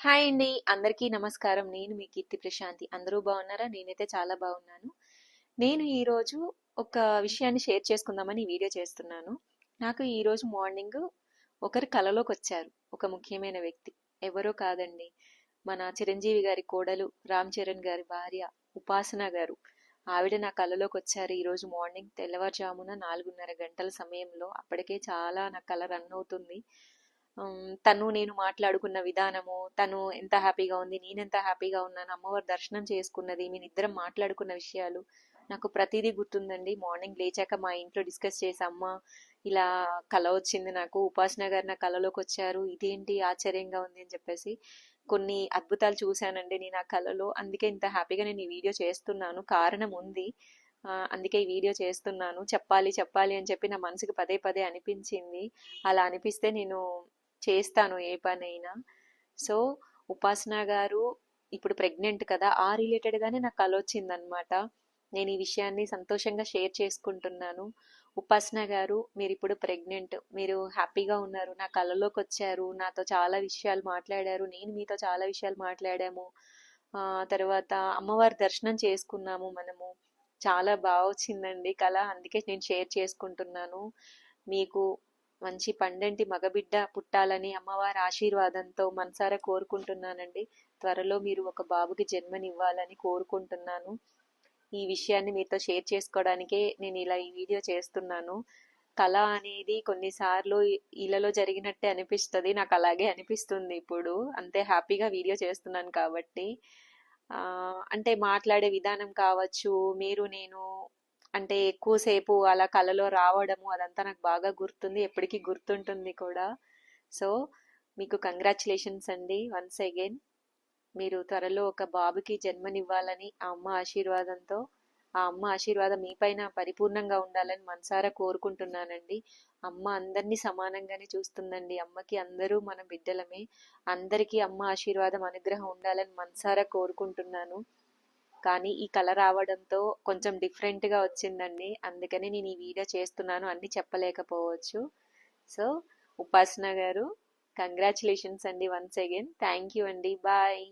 Hi అండి. అందరికీ నమస్కారం. నేను మీ కీర్తి ప్రశాంతి. అందరూ బాగున్నారా? నేనైతే చాలా బాగున్నాను. నేను ఈరోజు ఒక విషయాన్ని షేర్ చేసుకుందామని వీడియో చేస్తున్నాను. నాకు ఈరోజు మార్నింగ్ ఒకరు కలలోకి వచ్చారు. ఒక ముఖ్యమైన వ్యక్తి. ఎవరో కాదండి. మన చిరంజీవి గారి కోడలు రామ్ చరణ్ గారి భార్య ఉపాసన గారు. ఆవిడ నా కళలోకి వచ్చారు ఈరోజు మార్నింగ్ తెల్లవారుజామున నాలుగున్నర గంటల సమయంలో. అప్పటికే చాలా నా కళ రన్ అవుతుంది. తను నేను మాట్లాడుకున్న విధానము తను ఎంత హ్యాపీగా ఉంది నేను ఎంత హ్యాపీగా ఉన్నాను అమ్మవారి దర్శనం చేసుకున్నది మేము ఇద్దరం మాట్లాడుకున్న విషయాలు నాకు ప్రతిదీ గుర్తుందండి. మార్నింగ్ లేచాక మా ఇంట్లో డిస్కస్ చేసి అమ్మ ఇలా కల వచ్చింది నాకు ఉపాసన గారు నా కళలోకి వచ్చారు ఇదేంటి ఆశ్చర్యంగా ఉంది అని చెప్పేసి కొన్ని అద్భుతాలు చూశానండి నేను ఆ కళలో అందుకే ఇంత హ్యాపీగా నేను ఈ వీడియో చేస్తున్నాను. కారణం ఉంది. అందుకే ఈ వీడియో చేస్తున్నాను. చెప్పాలి చెప్పాలి అని చెప్పి నా మనసుకి పదే పదే అనిపించింది. అలా అనిపిస్తే నేను చేస్తాను ఏ పనైనా. సో ఉపాసన గారు ఇప్పుడు ప్రెగ్నెంట్ కదా ఆ రిలేటెడ్గానే నాకు కల వచ్చిందనమాట. నేను ఈ విషయాన్ని సంతోషంగా షేర్ చేసుకుంటున్నాను. ఉపాసన గారు మీరు ఇప్పుడు ప్రెగ్నెంట్ మీరు హ్యాపీగా ఉన్నారు నా కళలోకి వచ్చారు నాతో చాలా విషయాలు మాట్లాడారు నేను మీతో చాలా విషయాలు మాట్లాడాము. తర్వాత అమ్మవారి దర్శనం చేసుకున్నాము మనము. చాలా బాగా వచ్చిందండి కళ అందుకే నేను షేర్ చేసుకుంటున్నాను. మీకు మంచి పండంటి మగబిడ్డ పుట్టాలని అమ్మవారి ఆశీర్వాదంతో మనసారా కోరుకుంటున్నానండి. త్వరలో మీరు ఒక బాబుకి జన్మనివ్వాలని కోరుకుంటున్నాను. ఈ విషయాన్ని మీతో షేర్ చేసుకోవడానికే నేను ఇలా ఈ వీడియో చేస్తున్నాను. కళ అనేది కొన్నిసార్లు ఇళ్ళలో జరిగినట్టే అనిపిస్తుంది. నాకు అలాగే అనిపిస్తుంది ఇప్పుడు. అంతే హ్యాపీగా వీడియో చేస్తున్నాను కాబట్టి. అంటే మాట్లాడే విధానం కావచ్చు మీరు నేను అంటే ఎక్కువసేపు అలా కళలో రావడము అదంతా నాకు బాగా గుర్తుంది ఎప్పటికీ గుర్తుంటుంది కూడా. సో మీకు కంగ్రాచులేషన్స్ అండి వన్స్ అగైన్. మీరు త్వరలో ఒక బాబుకి జన్మనివ్వాలని ఆ అమ్మ ఆశీర్వాదంతో ఆ అమ్మ ఆశీర్వాదం మీ పైన పరిపూర్ణంగా ఉండాలని మనసారా కోరుకుంటున్నానండి. అమ్మ అందరినీ సమానంగానే చూస్తుందండి. అమ్మకి అందరూ మన బిడ్డలమే. అందరికీ అమ్మ ఆశీర్వాదం అనుగ్రహం ఉండాలని మనసారా కోరుకుంటున్నాను. కానీ ఈ కళ రావడంతో కొంచెం డిఫరెంట్గా వచ్చిందండి. అందుకని నేను ఈ వీడియో చేస్తున్నాను అన్ని చెప్పలేకపోవచ్చు. సో ఉపాసన గారు కంగ్రాచులేషన్స్ అండి వన్స్ అగైన్ థ్యాంక్ యూ అండి. బాయ్